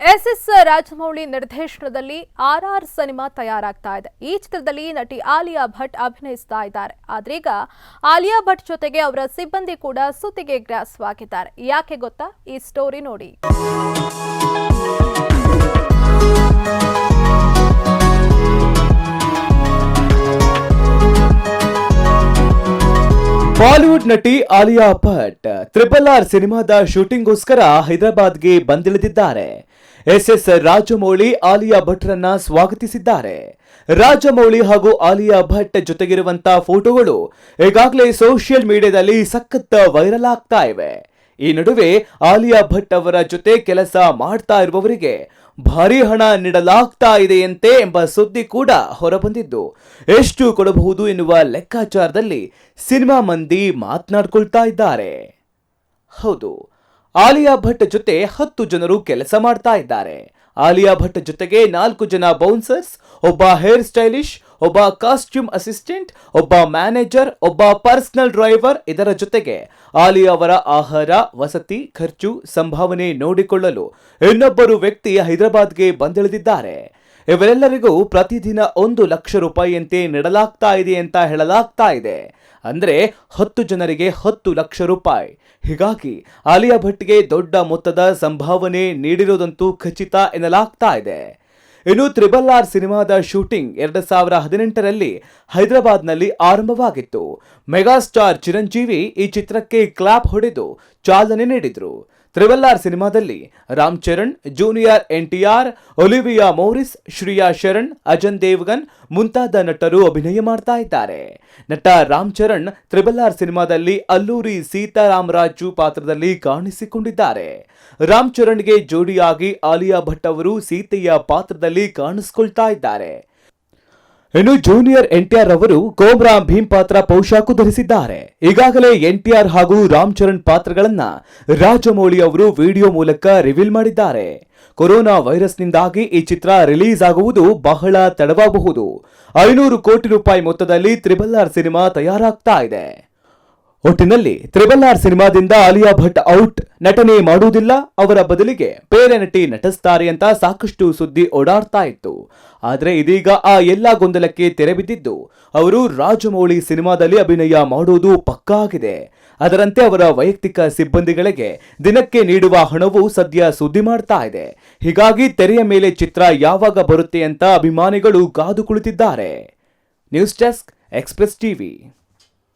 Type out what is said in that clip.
S S Rajamouli ನಿರ್ದೇಶನದಲ್ಲಿ R R cinema ತಯಾರಾಗ್ತಾ ಇದೆ. ಈ ಚಿತ್ರದಲ್ಲಿ ನಟಿ ಆಲಿಯಾ ಭಟ್ ಅಭಿನಯಿಸ್ತಾ ಇದ್ದಾರೆ. ಆದ್ರೀಗ ಆಲಿಯಾ ಭಟ್ ಜೊತೆಗೆ ಅವರ ಸಿಬ್ಬಂದಿ ಕೂಡ ಸುದ್ದಿಗೆ ಗ್ರಾಸವಾಗಿದ್ದಾರೆ. ಯಾಕೆ ಗೊತ್ತಾ? ಈ ಸ್ಟೋರಿ ನೋಡಿ. ಬಾಲಿವುಡ್ ನಟಿ ಆಲಿಯಾ ಭಟ್ ತ್ರಿಪಲ್ ಆರ್ ಸಿನಿಮಾದ ಶೂಟಿಂಗ್ಗೋಸ್ಕರ ಹೈದರಾಬಾದ್ಗೆ ಬಂದಿಳಿದಿದ್ದಾರೆ. ಎಸ್ ಎಸ್ ರಾಜಮೌಳಿ ಆಲಿಯಾ ಭಟ್ರನ್ನ ಸ್ವಾಗತಿಸಿದ್ದಾರೆ. ರಾಜಮೌಳಿ ಹಾಗೂ ಆಲಿಯಾ ಭಟ್ ಜೊತೆಗಿರುವಂತಹ ಫೋಟೋಗಳು ಈಗಾಗಲೇ ಸೋಷಿಯಲ್ ಮೀಡಿಯಾದಲ್ಲಿ ಸಖತ್ ವೈರಲ್ ಆಗ್ತಾ ಇವೆ. ಈ ನಡುವೆ ಆಲಿಯಾ ಭಟ್ ಅವರ ಜೊತೆ ಕೆಲಸ ಮಾಡ್ತಾ ಇರುವವರಿಗೆ ಭಾರಿ ಹಣ ನೀಡಲಾಗ್ತಾ ಇದೆಯಂತೆ ಎಂಬ ಸುದ್ದಿ ಕೂಡ ಹೊರಬಂದಿದ್ದು, ಎಷ್ಟು ಕೊಡಬಹುದು ಎನ್ನುವ ಲೆಕ್ಕಾಚಾರದಲ್ಲಿ ಸಿನಿಮಾ ಮಂದಿ ಮಾತನಾಡ್ಕೊಳ್ತಾ ಇದ್ದಾರೆ. ಹೌದು ಆಲಿಯಾ ಭಟ್ ಜೊತೆ ಹತ್ತು ಜನರು ಕೆಲಸ ಮಾಡ್ತಾ ಇದ್ದಾರೆ. ಆಲಿಯಾ ಭಟ್ ಜೊತೆಗೆ ನಾಲ್ಕು ಜನ ಬೌನ್ಸರ್ಸ್, ಒಬ್ಬ ಹೇರ್ ಸ್ಟೈಲಿಶ್, ಒಬ್ಬ ಕಾಸ್ಟ್ಯೂಮ್ ಅಸಿಸ್ಟೆಂಟ್, ಒಬ್ಬ ಮ್ಯಾನೇಜರ್, ಒಬ್ಬ ಪರ್ಸನಲ್ ಡ್ರೈವರ್ ಇದರ ಜೊತೆಗೆ ಆಲಿಯಾ ಅವರ ಆಹಾರ, ವಸತಿ, ಖರ್ಚು, ಸಂಭಾವನೆ ನೋಡಿಕೊಳ್ಳಲು ಇನ್ನೊಬ್ಬರು ವ್ಯಕ್ತಿ ಹೈದರಾಬಾದ್ಗೆ ಬಂದಿಳಿದಿದ್ದಾರೆ. ಇವರೆಲ್ಲರಿಗೂ ಪ್ರತಿದಿನ ಒಂದು ಲಕ್ಷ ರೂಪಾಯಿಯಂತೆ ನೀಡಲಾಗ್ತಾ ಇದೆ ಅಂತ ಹೇಳಲಾಗ್ತಾ ಇದೆ. ಅಂದರೆ ಹತ್ತು ಜನರಿಗೆ ಹತ್ತು ಲಕ್ಷ ರೂಪಾಯಿ. ಹೀಗಾಗಿ ಆಲಿಯಾ ಭಟ್ಗೆ ದೊಡ್ಡ ಮೊತ್ತದ ಸಂಭಾವನೆ ನೀಡಿರುವುದಂತೂ ಖಚಿತ ಎನ್ನಲಾಗ್ತಾ ಇದೆ. ಇನ್ನು ತ್ರಿಬಲ್ ಆರ್ ಸಿನಿಮಾದ ಶೂಟಿಂಗ್ ಎರಡು ಸಾವಿರ ಹದಿನೆಂಟರಲ್ಲಿ ಹೈದರಾಬಾದ್ನಲ್ಲಿ ಆರಂಭವಾಗಿತ್ತು. ಮೆಗಾಸ್ಟಾರ್ ಚಿರಂಜೀವಿ ಈ ಚಿತ್ರಕ್ಕೆ ಕ್ಲಾಪ್ ಹೊಡೆದು ಚಾಲನೆ ನೀಡಿದ್ರು. ತ್ರಿಬಲ್ ಆರ್ ಸಿನಿಮಾದಲ್ಲಿ Ram Charan, junior NTR, Olivia Morris, Shriya Saran, Ajay Devgn ಮುಂತಾದ ನಟರು ಅಭಿನಯ ಮಾಡ್ತಾ ಇದ್ದಾರೆ. ನಟ ರಾಮ್ ಚರಣ್ ತ್ರಿಬಲ್ ಆರ್ ಸಿನಿಮಾದಲ್ಲಿ ಅಲ್ಲೂರಿ ಸೀತಾರಾಮರಾಜು ಪಾತ್ರದಲ್ಲಿ ಕಾಣಿಸಿಕೊಂಡಿದ್ದಾರೆ. ರಾಮ್ ಚರಣ್ಗೆ ಜೋಡಿಯಾಗಿ ಆಲಿಯಾ ಭಟ್ ಅವರು ಸೀತೆಯ ಪಾತ್ರದಲ್ಲಿ ಕಾಣಿಸಿಕೊಳ್ತಾ ಇದ್ದಾರೆ. ಇನ್ನು ಜೂನಿಯರ್ ಎನ್ಟಿಆರ್ ಅವರು ಕೋಬ್ರಾ ಭೀಮ್ ಪಾತ್ರ ಪೌಶಾಕು ಧರಿಸಿದ್ದಾರೆ. ಈಗಾಗಲೇ ಎನ್ಟಿಆರ್ ಹಾಗೂ ರಾಮ್ ಚರಣ್ ಪಾತ್ರಗಳನ್ನ ರಾಜಮೌಳಿ ಅವರು ವಿಡಿಯೋ ಮೂಲಕ ರಿವೀಲ್ ಮಾಡಿದ್ದಾರೆ. ಕೊರೋನಾ ವೈರಸ್ನಿಂದಾಗಿ ಈ ಚಿತ್ರ ರಿಲೀಸ್ ಆಗುವುದು ಬಹಳ ತಡವಾಗಬಹುದು. ಐನೂರು ಕೋಟಿ ರೂಪಾಯಿ ಮೊತ್ತದಲ್ಲಿ ತ್ರಿಬಲ್ ಆರ್ ಸಿನಿಮಾ ತಯಾರಾಗ್ತಾ ಇದೆ. ಒಟ್ಟಿನಲ್ಲಿ ತ್ರಿಬಲ್ ಆರ್ ಸಿನಿಮಾದಿಂದ ಆಲಿಯಾ ಭಟ್ ಔಟ್, ನಟನೆ ಮಾಡುವುದಿಲ್ಲ, ಅವರ ಬದಲಿಗೆ ಬೇರೆ ನಟಿ ನಟಿಸ್ತಾರೆ ಅಂತ ಸಾಕಷ್ಟು ಸುದ್ದಿ ಓಡಾಡ್ತಾ ಇತ್ತು. ಆದರೆ ಇದೀಗ ಆ ಎಲ್ಲಾ ಗೊಂದಲಕ್ಕೆ ತೆರೆ ಬಿದ್ದಿದ್ದು, ಅವರು ರಾಜಮೌಳಿ ಸಿನಿಮಾದಲ್ಲಿ ಅಭಿನಯ ಮಾಡುವುದು ಪಕ್ಕಾ ಆಗಿದೆ. ಅದರಂತೆ ಅವರ ವೈಯಕ್ತಿಕ ಸಿಬ್ಬಂದಿಗಳಿಗೆ ದಿನಕ್ಕೆ ನೀಡುವ ಹಣವು ಸದ್ಯ ಸುದ್ದಿ ಮಾಡ್ತಾ ಇದೆ. ಹೀಗಾಗಿ ತೆರೆಯ ಮೇಲೆ ಚಿತ್ರ ಯಾವಾಗ ಬರುತ್ತೆ ಅಂತ ಅಭಿಮಾನಿಗಳು ಕಾದು ಕುಳಿತಿದ್ದಾರೆ. News desk Express TV.